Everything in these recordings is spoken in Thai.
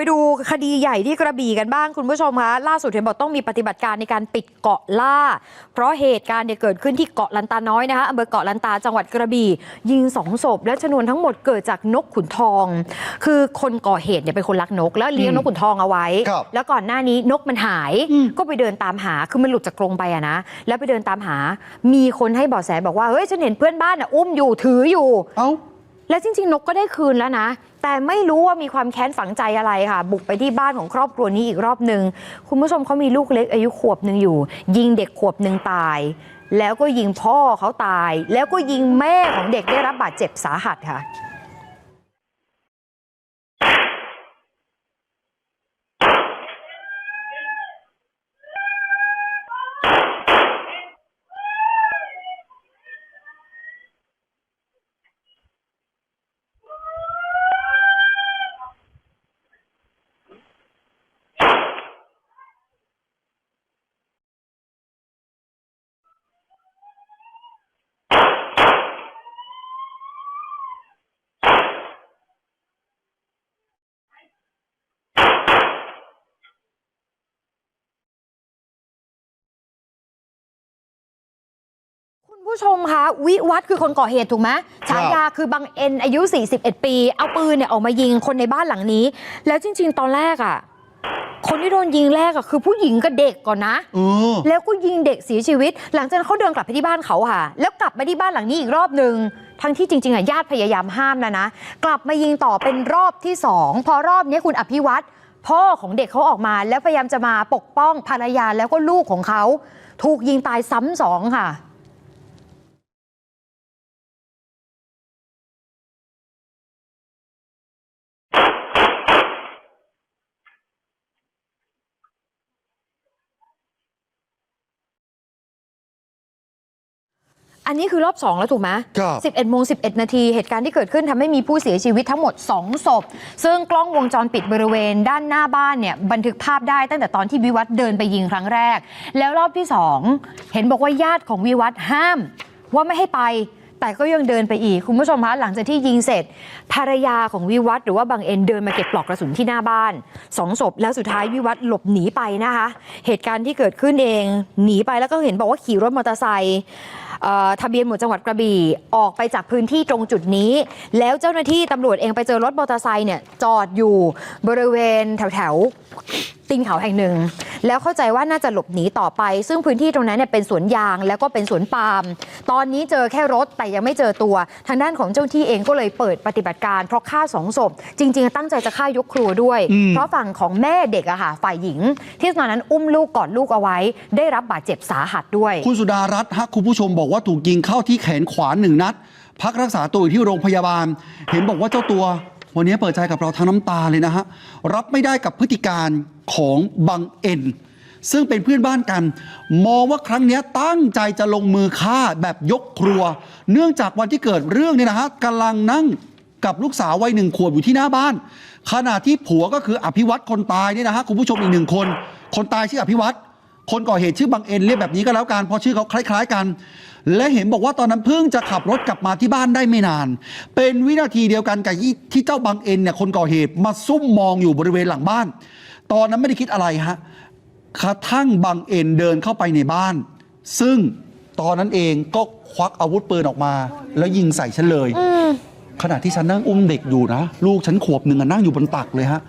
ไปดูคดีใหญ่ที่กระบี่กันบ้างคุณผู้ชมคะล่าสุดเห็นบอกต้องมีปฏิบัติการในการปิดเกาะล่า เพราะเหตุการณ์เนี่ยเกิดขึ้นที่เกาะลันตาน้อยนะคะอำเภอเกาะลันตาจังหวัดกระบี่ ยิงสองศพและชนวนทั้งหมดเกิดจากนกขุนทอง คือคนก่อเหตุเนี่ยเป็นคนรักนก แล้วเลี้ยงนกขุนทองเอาไว้ครับแล้วก่อนหน้านี้นกมันหายอืมก็ไปเดินตามหาคือมันหลุดจากกรงไปอะนะแล้วไปเดินตามหา มีคนให้เบาะแสบอกว่าเฮ้ยฉันเห็นเพื่อนบ้านอะอุ้มอยู่ถืออยู่เอ้า และจริง ๆ นกก็ได้คืนแล้วนะ แต่ไม่รู้ว่ามีความแค้นฝังใจอะไรค่ะ บุกไปที่บ้านของครอบครัวนี้อีกรอบหนึ่งคุณผู้ชมเขามีลูกเล็กอายุขวบหนึ่งอยู่ ยิงเด็กขวบหนึ่งตาย แล้วก็ยิงพ่อเขาตาย แล้วก็ยิงแม่ของเด็กได้รับบาดเจ็บสาหัสค่ะ ผู้ชมคะวิวัฒน์คือคนก่อเหตุถูกไหมฉายาคือบังเอ็นอายุ 41 ปี เอาปืนเนี่ยออกมายิงคนในบ้านหลังนี้ แล้วจริง ๆ ตอนแรกอะ คนที่โดนยิงแรกอะคือผู้หญิงกับเด็กก่อนนะเออแล้วก็ยิงเด็กเสียชีวิต หลังจากนั้นเขาเดินกลับไปที่บ้านเขาค่ะ แล้วกลับมาที่บ้านหลังนี้อีกรอบหนึ่งทั้งที่จริงๆอะญาติพยายามห้ามแล้วนะ กลับมายิงต่อเป็นรอบที่สองพอรอบนี้คุณอภิวัตรพ่อของเด็กเขาออกมา แล้วพยายามจะมาปกป้องภรรยาแล้วก็ลูกของเขา ถูกยิงตายซ้ำสองค่ะ อันนี้คือรอบ 2 แล้วถูกไหมครับ 11โมง11 นาที เหตุการณ์ที่เกิดขึ้นทำให้มีผู้เสียชีวิตทั้งหมด 2 ศพ ซึ่งกล้องวงจรปิดบริเวณด้านหน้าบ้านเนี่ยบันทึกภาพได้ตั้งแต่ตอนที่วิวัฒน์เดินไปยิงครั้งแรก แล้วรอบที่ 2 เห็นบอกว่าญาติของวิวัฒน์ห้าม ว่าไม่ให้ไป แต่ก็ยังเดินไปอีก คุณผู้ชมคะหลังจากที่ยิงเสร็จ ภรรยาของวิวัฒน์หรือว่าบางเอ็นเดินมาเก็บปลอกกระสุนที่หน้าบ้านสองศพแล้วสุดท้ายวิวัฒน์หลบหนีไปนะคะ เหตุการณ์ที่เกิดขึ้นเอง หนีไปแล้วก็เห็นบอกว่าขี่รถมอเตอร์ไซค์เอ่อ ทะเบียนหมู่จังหวัดกระบี่ออกไปจากพื้นที่ตรงจุดนี้ แล้วเจ้าหน้าที่ตำรวจเองไปเจอรถมอเตอร์ไซค์เนี่ยจอดอยู่บริเวณแถวแถว ตีนเขาแห่งหนึ่ง แล้วเข้าใจว่าน่าจะหลบหนีต่อไป ซึ่งพื้นที่ตรงนั้นเนี่ยเป็นสวนยางแล้วก็เป็นสวนปาล์มตอนนี้เจอแค่รถแต่ยังไม่เจอตัว ทางด้านของเจ้าหน้าที่เองก็เลยเปิดปฏิบัติการเพราะฆ่าสองศพจริง ๆ ตั้งใจจะฆ่ายกครัวด้วยอืมเพราะฝั่งของแม่เด็กอะค่ะฝ่ายหญิง ที่ตอนนั้นอุ้มลูกกอดลูกเอาไว้ ได้รับบาดเจ็บสาหัสด้วย คุณสุดารัตน์ฮะคุณผู้ชมบอกว่าถูกยิงเข้าที่แขนขวาหนึ่งนัด พักรักษาตัวอยู่ที่โรงพยาบาล เห็นบอกว่าเจ้าตัว วันนี้เปิดใจกับเราทั้งน้ำตาเลยนะฮะ รับไม่ได้กับพฤติการของบังเอ็น ซึ่งเป็นเพื่อนบ้านกัน มองว่าครั้งนี้ตั้งใจจะลงมือฆ่าแบบยกครัว เนื่องจากวันที่เกิดเรื่องเนี่ยนะฮะกำลังนั่งกับลูกสาววัยหนึ่งขวบอยู่ที่หน้าบ้าน ขณะที่ผัวก็คืออภิวัตคนตายเนี่ยนะฮะคุณผู้ชมอีกหนึ่งคน คนตายชื่ออภิวัตคนก่อเหตุชื่อบังเอ็นเรียกแบบนี้ก็แล้วกันเพราะชื่อเขาคล้าย ๆ กัน และเห็นบอกว่าตอนนั้นเพิ่งจะขับรถกลับมาที่บ้านได้ไม่นาน เป็นวินาทีเดียวกันกับที่เจ้าบังเอ็นเนี่ยคนก่อเหตุมาซุ่มมองอยู่บริเวณหลังบ้าน ตอนนั้นไม่ได้คิดอะไรฮะกระทั่งบังเอ็นเดินเข้าไปในบ้าน ซึ่งตอนนั้นเองก็ควักอาวุธปืนออกมา แล้วยิงใส่ฉันเลย ขณะที่ฉันนั่งอุ้มเด็กอยู่นะ ลูกฉันขวบหนึ่งอะนั่งอยู่บนตักเลยฮะ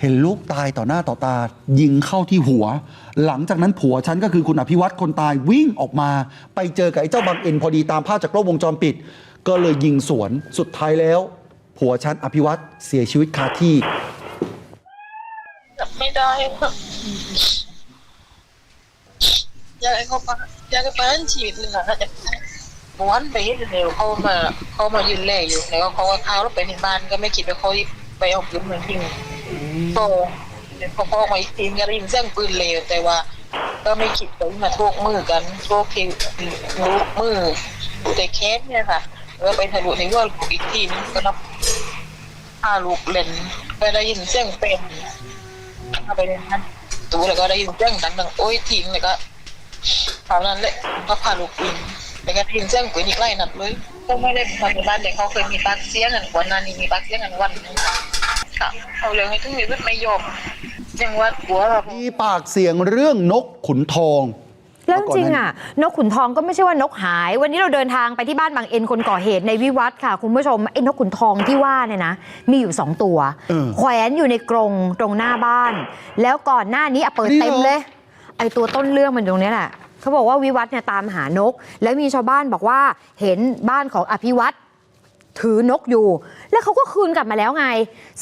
เห็นลูกตายต่อหน้าต่อตา ยิงเข้าที่หัว หลังจากนั้นผัวฉันก็คือคุณอภิวัตคนตายวิ่งออกมา ไปเจอกับไอ้เจ้าบังเอ็นพอดีตามภาพจากกล้องวงจรปิด ก็เลยยิงสวนสุดท้ายแล้ว ผัวฉันอภิวัตเสียชีวิตคาที่จับไม่ได้ค่ะอยากให้เขาไปอยากให้ประหารชีวิตเลยค่ะถ้าจะวันไปเห็นเร็วเขามาเขามายืนแลอยู่แล้วเขาก็เข้าแล้วไปในบ้านก็ไม่คิดว่าเขาไปเอาปืนมายิง โตพอเขาออกมาอีกทีก็ได้ยินเสียงปืนเร็วแต่ว่า ก็ไม่คิดว่ามาโชกมือกันโชกที่ลูกมือแต่แค้นเนี่ยค่ะแล้วไปทะลุในยอดอีกทีนึงก็รับพาลูกเล่นก็ได้ยินเสียงเป็นเข้าไปในนั้นตูแล้วก็ได้ยินเสียงดังๆโอ้ยทิ้งแล้วก็เท่านั้นแหละก็พาลูกปืนแล้วก็ได้ยินเสียงปืนอีกไล่นัดเลยก็ไม่ได้มาในบ้านเด็กเขาเคยมีปากเสียงกันวันนั้นนี่มีปากเสียงกันวันนึงค่ะ เอาเรื่องให้ถึงที่สุดไม่ยอมยังว่ากลัวแบบมีปากเสียงเรื่องนกขุนทองแล้วจริงๆอะ นกขุนทองก็ไม่ใช่ว่านกหาย วันนี้เราเดินทางไปที่บ้านบางเอ็นคนก่อเหตุในวิวัฒน์ค่ะ คุณผู้ชมไอ้นกขุนทองที่ว่าเนี่ยนะ มีอยู่ 2 ตัวเออแขวนอยู่ในกรงตรงหน้าบ้าน แล้วก่อนหน้านี้อะเปิดนี่เหรอเต็มเลย ไอ้ตัวต้นเรื่องมันตรงเนี้ยแหละเขาบอกว่าวิวัฒน์เนี่ยตามหานก แล้วมีชาวบ้านบอกว่าเห็นบ้านของอภิวัตร ถือนกอยู่ แล้วเขาก็คืนกลับมาแล้วไง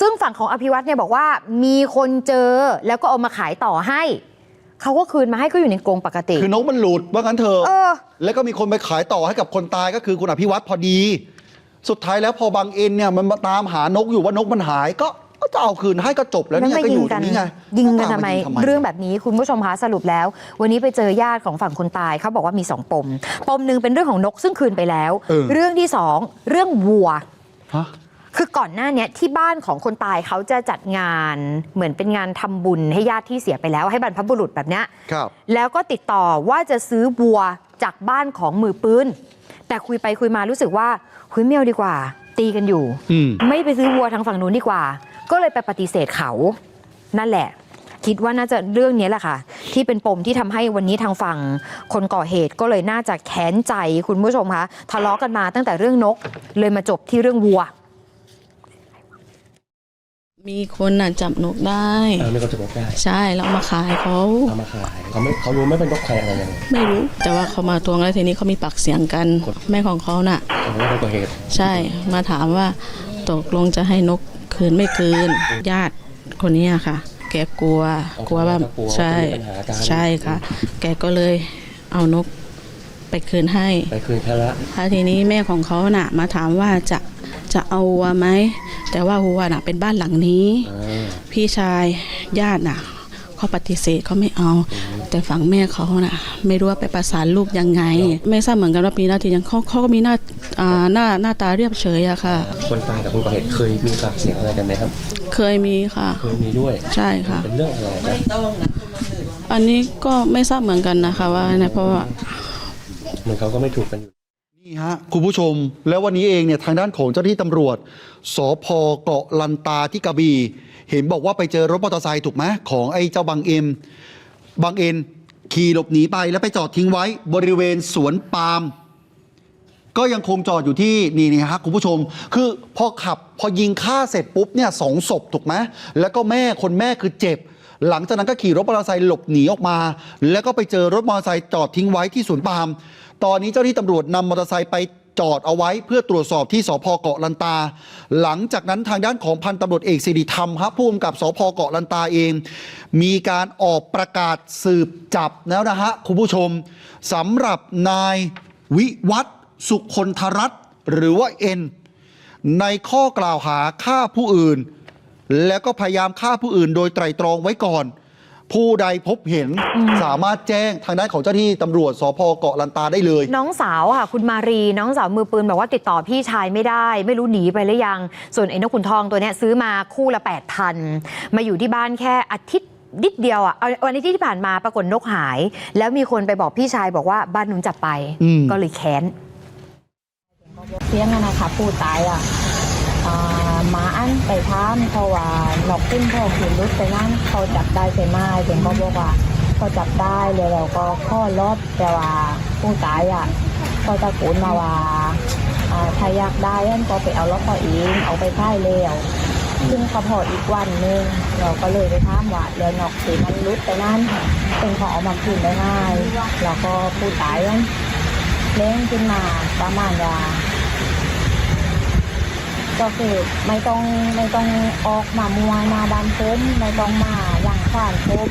ซึ่งฝั่งของอภิวัตรเนี่ยบอกว่ามีคนเจอแล้วก็เอามาขายต่อให้เขาก็คืนมาให้ก็อยู่ในกรงปกติ คือนกมันหลุดว่างั้นเถอะเออ แล้วก็มีคนไปขายต่อให้กับคนตายก็คือคุณอภิวัตรพอดี สุดท้ายแล้วพอบางเอ็นเนี่ยมันมาตามหานกอยู่ว่านกมันหายก็ ก็จะเอาคืนให้ก็จบแล้วเนี่ยมาก็อยู่ตรงนี้ไงยิงกันตาทำไมยิงเรื่องแบบนี้คุณผู้ชมคะสรุปแล้ว วันนี้ไปเจอญาติของฝั่งคนตายเขาบอกว่ามีสองปม ปมหนึ่งเป็นเรื่องของนกซึ่งคืนไปแล้วเออเรื่องที่สองเรื่องวัวฮะคือก่อนหน้าเนี้ยที่บ้านของคนตายเขาจะจัดงานเหมือนเป็นงานทำบุญให้ญาติที่เสียไปแล้ว ให้บรรพบุรุษแบบเนี้ยครับแล้วก็ติดต่อว่าจะซื้อวัวจากบ้านของมือปืนแต่คุยไปคุยมารู้สึกว่าคุยไม่เอาดีกว่า ตีกันอยู่อืมไม่ไปซื้อวัวทางฝั่งนู้นดีกว่า ก็เลยไปปฏิเสธเขา นั่นแหละ คิดว่าน่าจะเรื่องนี้แหละค่ะ ที่เป็นปมที่ทำให้วันนี้ทางฝั่งคนก่อเหตุก็เลยน่าจะแค้นใจคุณผู้ชมคะทะเลาะกันมาตั้งแต่เรื่องนก เลยมาจบที่เรื่องวัว มีคนน่ะจับนกได้เออไม่ก็จะบอกได้ ใช่แล้วเอามาขายเขาเอามาขายเขาไม่เขารู้ไม่เป็นนกใครอะไรยังไงไม่รู้ แต่ว่าเขามาทวงแล้วทีนี้เขามีปากเสียงกัน แม่ของเขาน่ะเขาว่าเป็นตัวเหตุ ใช่มาถามว่าตกลงจะให้นก คืนไม่คืน ญาติคนนี้อะค่ะ แกกลัวกลัวว่าใช่ใช่ค่ะ แกก็เลยเอานกไปคืนให้ไปคืนแค่ละแล้วทีนี้แม่ของเขาน่ะ มาถามว่าจะจะเอาวัวไหมแต่ว่าวัวน่ะเป็นบ้านหลังนี้อ่าพี่ชายญาติน่ะเขาปฏิเสธเขาไม่เอา แต่ฝั่งแม่เขาน่ะ ไม่รู้ว่าไปประสานลูกยังไง ไม่ทราบเหมือนกันว่าปีหน้าที่ยังเขาเขาก็มีหน้าอ่า หน้าหน้าตาเรียบเฉยอะค่ะ คนตายกับคนก่อเหตุเคยมีปากเสียงอะไรกันไหมครับ เคยมีค่ะ เคยมีด้วยใช่ค่ะ เป็นเรื่องอะไรนะอันนี้ก็ไม่ทราบเหมือนกันนะคะว่านะเพราะว่า เหมือนเขาก็ไม่ถูกกันอยู่ นี่ฮะคุณผู้ชมแล้ววันนี้เองเนี่ยทางด้านของเจ้าหน้าที่ตำรวจสพเกาะลันตาที่กระบี่เห็นบอกว่าไปเจอรถมอเตอร์ไซค์ถูกไหมของไอ้เจ้าบังเอ็มบังเอ็นขี่หลบหนีไปแล้วไปจอดทิ้งไว้บริเวณสวนปาล์ม ก็ยังคงจอดอยู่ที่นี่นี่ฮะคุณผู้ชม คือพอขับพอยิงฆ่าเสร็จปุ๊บเนี่ยสองศพถูกไหมแล้วก็แม่คนแม่คือเจ็บ หลังจากนั้นก็ขี่รถมอเตอร์ไซค์หลบหนีออกมา แล้วก็ไปเจอรถมอเตอร์ไซค์จอดทิ้งไว้ที่สวนปาล์มตอนนี้เจ้าหน้าที่ตำรวจนำมอเตอร์ไซค์ไปจอดเอาไว้เพื่อตรวจสอบที่สพเกาะลันตา หลังจากนั้นทางด้านของพันตำรวจเอกสิริธรรมครับผู้กำกับสพเกาะลันตาเอง มีการออกประกาศสืบจับแล้วนะฮะคุณผู้ชมสำหรับนายวิวัฒน์ สุคนธรัตน์หรือว่าเอ็นในข้อกล่าวหาฆ่าผู้อื่น แล้วก็พยายามฆ่าผู้อื่น โดยไตร่ตรองไว้ก่อน ผู้ใดพบเห็นสามารถแจ้งทางด้านของเจ้าหน้าที่ตำรวจสพเกาะลันตาได้เลย น้องสาวค่ะ คุณมารี น้องสาวมือปืนบอกว่าติดต่อพี่ชายไม่ได้ ไม่รู้หนีไปหรือยัง ส่วนไอ้นกขุนทองตัวเนี้ยซื้อมาคู่ละ8,000มาอยู่ที่บ้านแค่อาทิตย์นิดเดียวอะเอาวันอาทิตย์ที่ผ่านมาปรากฏนกหาย แล้วมีคนไปบอกพี่ชายบอกว่าบ้านนุ้นจับไปอืมก็เลยแค้น เสียงอะนะคะผู้ตายอะหมาอันไปถามเขาว่านกขึ้นเขาขืนรุดไปนั่นเขาจับได้ใช่ไหมเห็นเขาบอกว่าเขาจับได้เลยเราก็ข้อลบแต่ว่าผู้ตายอะก็ตะโกนมาว่าอ่าถ้าอยากได้อันก็ไปเอารถเขาเองเอาไปค่ายแล้วซึ่งเขาพออีกวันหนึงเราก็เลยไปถามว่าแล้วนกสีมันรุดไปนั่นเป็นเขาเอามาคืนได้ง่ายแล้วก็ผู้ตายอันเล้งขึ้นมาประมาณว่า ก็คือไม่ต้องไม่ต้องออกมามวยมาบานผมไม่ต้องมาอย่างขวานผม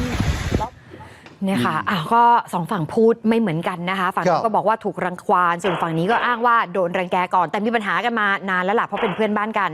เนี่ยค่ะอ้าวก็สองฝั่งพูดไม่เหมือนกันนะคะ ฝั่งครันู้บนก็บอกว่าถูกรังควานส่วนฝั่งนี้ก็อ้างว่าโดนรังแกก่อน แต่มีปัญหากันมานานแล้วล่ะเพราะเป็นเพื่อนบ้านกัน